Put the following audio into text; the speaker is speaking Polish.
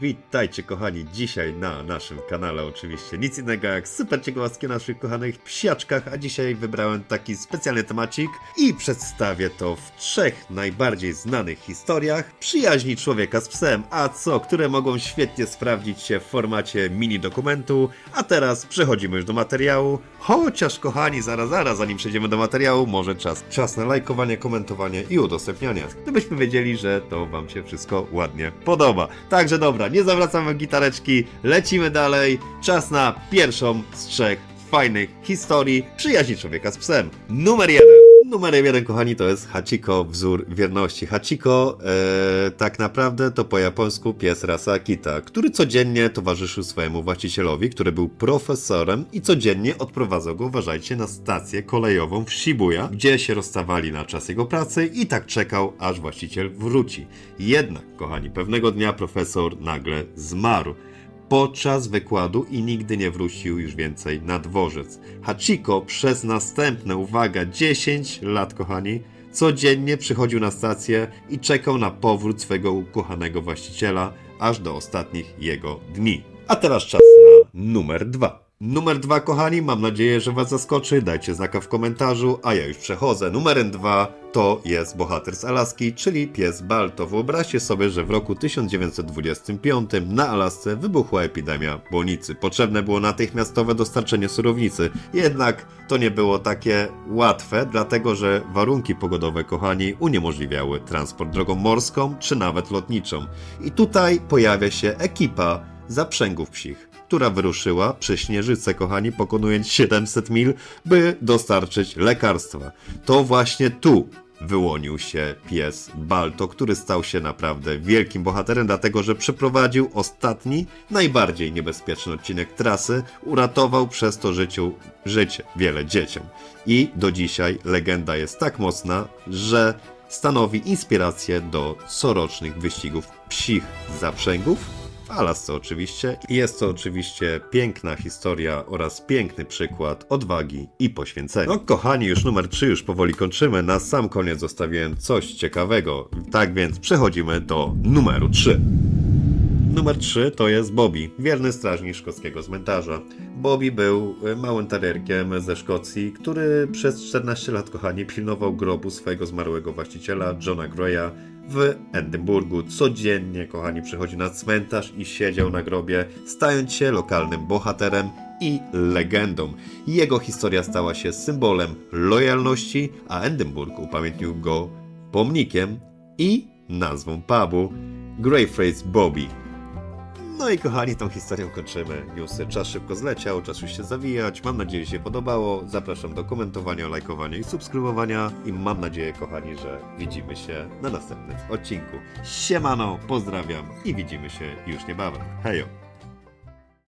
Witajcie kochani, dzisiaj na naszym kanale oczywiście. Nic innego jak super ciekawostki naszych kochanych psiaczkach, a dzisiaj wybrałem taki specjalny temacik i przedstawię to w trzech najbardziej znanych historiach przyjaźni człowieka z psem, a co, które mogą świetnie sprawdzić się w formacie mini dokumentu, a teraz przechodzimy już do materiału, chociaż kochani, zaraz, zaraz, zanim przejdziemy do materiału, może czas, czas na lajkowanie, komentowanie i udostępnianie, żebyśmy wiedzieli, że to wam się wszystko ładnie podoba. Także dobra, nie zawracamy gitareczki, lecimy dalej. Czas na pierwszą z trzech fajnych historii przyjaźni człowieka z psem. Numer jeden. Numerem jeden, kochani, to jest Hachiko, wzór wierności. Hachiko e, tak naprawdę to po japońsku pies rasa Akita, który codziennie towarzyszył swojemu właścicielowi, który był profesorem i codziennie odprowadzał go, uważajcie, na stację kolejową w Shibuya, gdzie się rozstawali na czas jego pracy i tak czekał, aż właściciel wróci. Jednak, kochani, pewnego dnia profesor nagle zmarł podczas wykładu i nigdy nie wrócił już więcej na dworzec. Hachiko przez następne, uwaga, 10 lat, kochani, codziennie przychodził na stację i czekał na powrót swego ukochanego właściciela aż do ostatnich jego dni. A teraz czas na numer dwa. Numer dwa, kochani, mam nadzieję, że Was zaskoczy. Dajcie znaka w komentarzu, a ja już przechodzę. Numerem dwa to jest bohater z Alaski, czyli pies Balto. Wyobraźcie sobie, że w roku 1925 na Alasce wybuchła epidemia błonicy. Potrzebne było natychmiastowe dostarczenie surownicy. Jednak to nie było takie łatwe, dlatego że warunki pogodowe, kochani, uniemożliwiały transport drogą morską czy nawet lotniczą. I tutaj pojawia się ekipa zaprzęgów psich, która wyruszyła przez Śnieżycę, kochani, pokonując 700 mil, by dostarczyć lekarstwa. To właśnie tu wyłonił się pies Balto, który stał się naprawdę wielkim bohaterem, dlatego że przeprowadził ostatni, najbardziej niebezpieczny odcinek trasy, uratował przez to życiu, życie wiele dzieciom. I do dzisiaj legenda jest tak mocna, że stanowi inspirację do corocznych wyścigów psich zaprzęgów Alasce oczywiście. Jest to oczywiście piękna historia oraz piękny przykład odwagi i poświęcenia. No kochani, już numer 3 już powoli kończymy. Na sam koniec zostawiłem coś ciekawego. Tak więc przechodzimy do numeru 3. Numer 3 to jest Bobby, wierny strażnik szkockiego cmentarza. Bobby był e, małym terierkiem ze Szkocji, który przez 14 lat, kochani, pilnował grobu swojego zmarłego właściciela, Johna Greya, w Edynburgu. Codziennie, kochani, przychodził na cmentarz i siedział na grobie, stając się lokalnym bohaterem i legendą. Jego historia stała się symbolem lojalności, a Edynburg upamiętnił go pomnikiem i nazwą pubu Greyfriars Bobby. No i kochani, tą historią kończymy. Newsy. Czas szybko zleciał, czas już się zawijać. Mam nadzieję, że się podobało. Zapraszam do komentowania, lajkowania i subskrybowania. I mam nadzieję, kochani, że widzimy się na następnym odcinku. Siemano, pozdrawiam i widzimy się już niebawem. Hejo!